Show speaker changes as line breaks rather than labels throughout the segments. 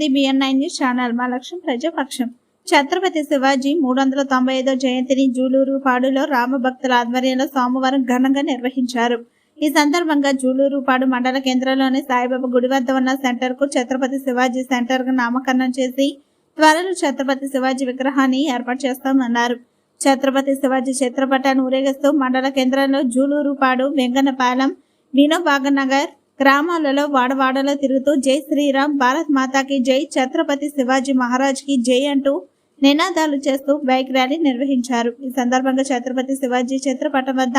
The BN nine news channel. మా లక్ష్యం ప్రజాపక్షం. ఛత్రపతి శివాజీ మూడు వందల తొంభై ఐదో జయంతిని జూలూరు పాడులో రామభక్తుల ఆధ్వర్యంలో సోమవారం ఘనంగా నిర్వహించారు. ఈ సందర్భంగా జూలూరుపాడు మండల కేంద్రంలోని సాయిబాబా గుడి వద్ద ఉన్న సెంటర్కు ఛత్రపతి శివాజీ సెంటర్గా నామకరణం చేసి త్వరలో ఛత్రపతి శివాజీ విగ్రహాన్ని ఏర్పాటు చేస్తామన్నారు. ఛత్రపతి శివాజీ చిత్రపటాన్ని ఊరేగిస్తూ మండల కేంద్రంలో జూలూరుపాడు వెంగనపాలెం వినోబాగనగర్ గ్రామాలలో వాడవాడలో తిరుగుతూ జై శ్రీరామ్ భారత్ మాతాకి జై ఛత్రపతి శివాజీ మహారాజ్కి జై అంటూ నినాదాలు చేస్తూ బైక్ ర్యాలీ నిర్వహించారు. ఈ సందర్భంగా ఛత్రపతి శివాజీ చిత్రపటం వద్ద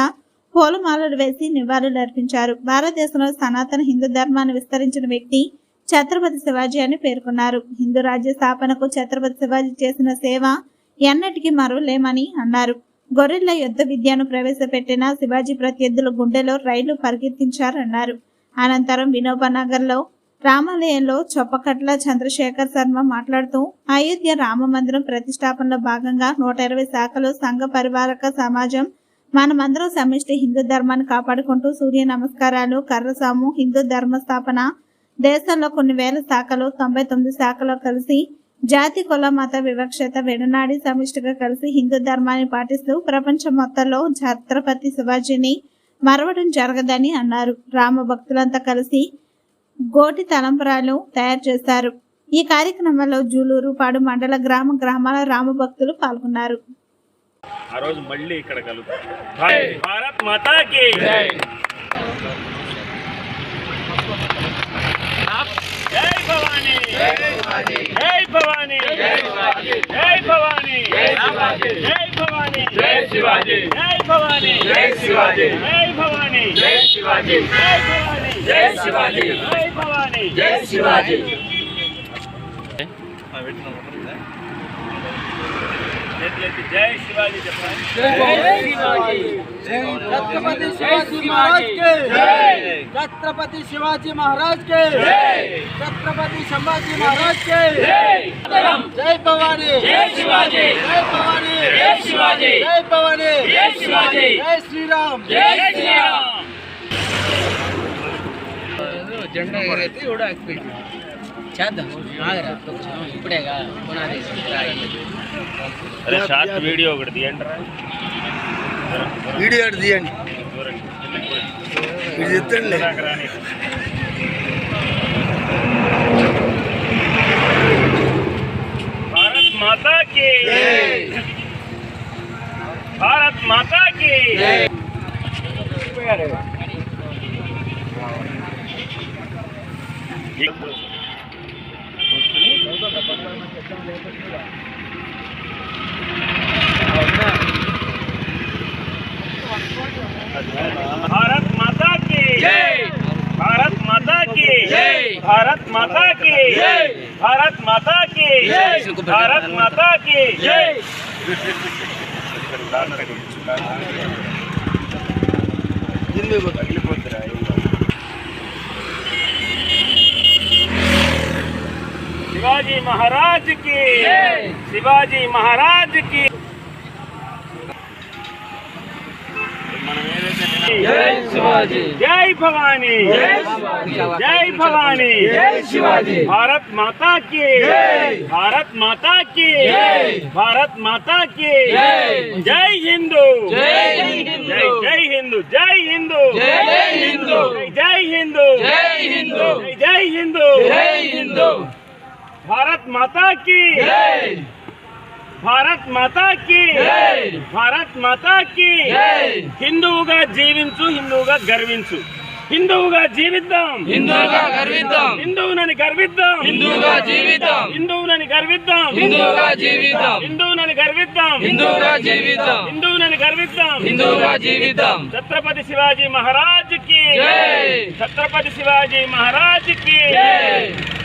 పూలమాలలు వేసి నివాళులు అర్పించారు భారతదేశంలో సనాతన హిందూ ధర్మాన్ని విస్తరించిన వ్యక్తి ఛత్రపతి శివాజీ అని పేర్కొన్నారు. హిందూ రాజ్య స్థాపనకు ఛత్రపతి శివాజీ చేసిన సేవ ఎన్నటికీ మరవలేమని అన్నారు. గొర్రెల యుద్ధ విద్యను ప్రవేశపెట్టిన శివాజీ ప్రత్యర్థుల గుండెలో రైలు పరిగెత్తించారన్నారు. అనంతరం వినోబనగర్లో రామాలయంలో చొప్పకట్ల చంద్రశేఖర్ శర్మ మాట్లాడుతూ అయోధ్య రామ మందిరం ప్రతిష్టాపనలో భాగంగా నూట ఇరవై శాఖలు సంఘ పరివారక సమాజం మనమందరం సమిష్టి హిందూ ధర్మాన్ని కాపాడుకుంటూ సూర్య నమస్కారాలు కర్రసాము హిందూ ధర్మ స్థాపన దేశంలో కొన్ని వేల శాఖలు తొంభై తొమ్మిది శాఖలో కలిసి జాతి కుల మత వివక్షత విడనాడి సమిష్టిగా కలిసి హిందూ ధర్మాన్ని పాటిస్తూ ప్రపంచం మొత్తంలో ఛత్రపతి శివాజీని మరవడం జరగదని అన్నారు. రామ భక్తులంతా కలిసి గోటి తలంపరాలు తయారు చేశారు. ఈ కార్యక్రమంలో జూలూరు పాడు మండల గ్రామ గ్రామాల రామ భక్తులు పాల్గొన్నారు.
ఆ రోజు మళ్ళీ ఇక్కడ భారత్ జై. భవానీ. జై భవానీ. జై భవానీ. జై భవానీ.
జై శివాజీ.
జై భవానీ.
జై శివాజీ.
జై భవానీ.
జై శివాజీ.
జై భవానీ.
జై శివాజీ.
జై భవానీ.
జై శివాజీ.
చేతులెత్తి జై శివాజీ చెప్పండి
छत्रपति शिवाजी महाराज के छत्रपति शिवाजी महाराज के छत्रपति संभाजी महाराज के जय भवानी
జై శివాజీ
जय भवानी
జై శివాజీ
जय भवानी
జై శివాజీ
जय श्री राम
జై శ్రీరామ్
జెండా ఎగరైతే కూడా చేద్దాం ఆగరా ఇప్పుడేగా పునాది
అరే షార్ట్ వీడియో ఒకటి తీయండి
వీడియో ఒకటి
తీయండి
ఇది ఎత్తండి
భారత్ మాతా కి భారత్ మాతా కి Yeah. भारत माता की भारत माता की
జై
भारत माता की
जय।
भारत माता की
जय।
भारत माता की
जय।
भारत माता की
జై
शिवाजी महाराज की। शिवाजी महाराज की। जय शिवाजी।
जय भवानी।
जय भवानी।
जय शिवाजी।
भारत माता की। भारत माता की। भारत माता की।
जय।
हिंदू।
जय हिंदू।
जय हिंदू। जय हिंदू।
जय हिंदू।
जय हिंदू।
जय हिंदू।
जय हिंदू। भारत माता की
జై
भारत माता की
జై
భారత్ మాతా కి
జై
హిందువుగా జీవించు హిందువుగా గర్వించు హిందువుగా జీవిద్దాం
హిందువుగా గర్విద్దాం
హిందువునని గర్విద్దాం
హిందువుగా జీవిద్దాం
హిందువునని గర్విద్దాం
హిందువుగా జీవిద్దాం
హిందువునని గర్విద్దాం
హిందువుగా జీవిద్దాం
హిందువునని గర్విద్దాం
హిందువుగా జీవిద్దాం
ఛత్రపతి శివాజీ మహారాజ్ కి
జై
ఛత్రపతి శివాజీ మహారాజ్ కి
జై